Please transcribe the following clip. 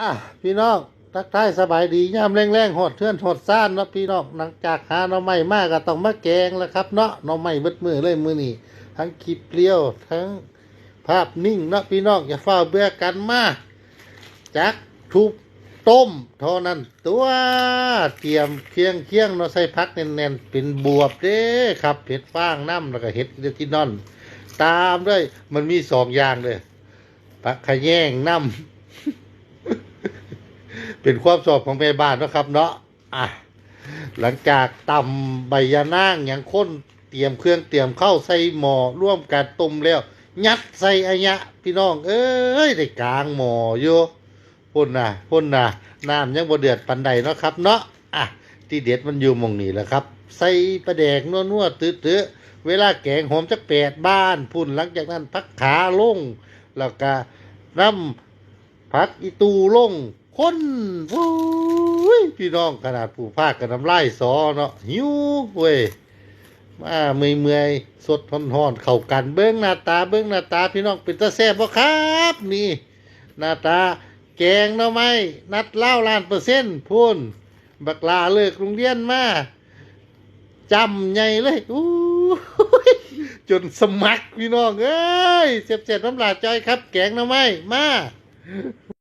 อะพี่น้องทักทายสบายดีย่ามแรงๆหดเทื่อนหดซ่านเนาะพี่น้องหลังจากหาหน่อไม้มากก็ต้องมาแกงแล้วครับเนาะหน่อไม้เบิดมือเลยมือนี่ทั้งคลิปเปรี้ยวทั้งภาพนิ่งเนาะพี่น้องอย่าเฝ้าเบื่อกันมาจักทุบต้มเท่านั้นตัวเตรียมเคียงเคียงเนาะใส่พักแน่นๆเป็นบวบเด้ครับเห็ดฟางน้ำแล้วก็เห็ดเดที่นอน ตามด้วยมันมีสองอย่างเลยผักขะแยงน้ำ เป็นความชอบของแม่บ้านนะครับ เนาะอะหลังจากตำใบยานางอย่างข้นเตรียมเครื่องเตรียมเข้าใส่หมอร่วมกันต้มแล้ว ยัดใส่อันยะ พี่น้อง เอ้ยได้กลางหมออยู่พ่นนะพ่นนะน้ำยังบ่เดือดปันใดเนาะครับ เนาะอะที่เด็ดมันอยู่มองนี้แหละครับ ใส่ปลาแดกนัวๆตื้อๆเวลาแกงหอมจักแปดบ้านพุ่นหลังจากนั้นพักขาลง แล้วก็น้ำพักอีตูลง คนโอ้ยพี่น้องขนาดผู้ภาคกับน้ำลายสอเนาะหิวเว้ยมาเมื่อยเมื่อยสดทอนหอนๆเข้ากันเบิ้งหน้าตาเบิ้งหน้าตาพี่น้องเป็นตาแซ่บบ่ครับ นี่ หน้าตาแกงเนาะไหมนัดเล่าล้านเปอร์เซ็นต์พูนบักลาเลิกโรงเรียนมาจำใหญ่เลยอู้จนสมัครพี่น้องเอ้ยเจ็บเจ็บน้ำลายใจอยครับ แกงเนาะไหมมา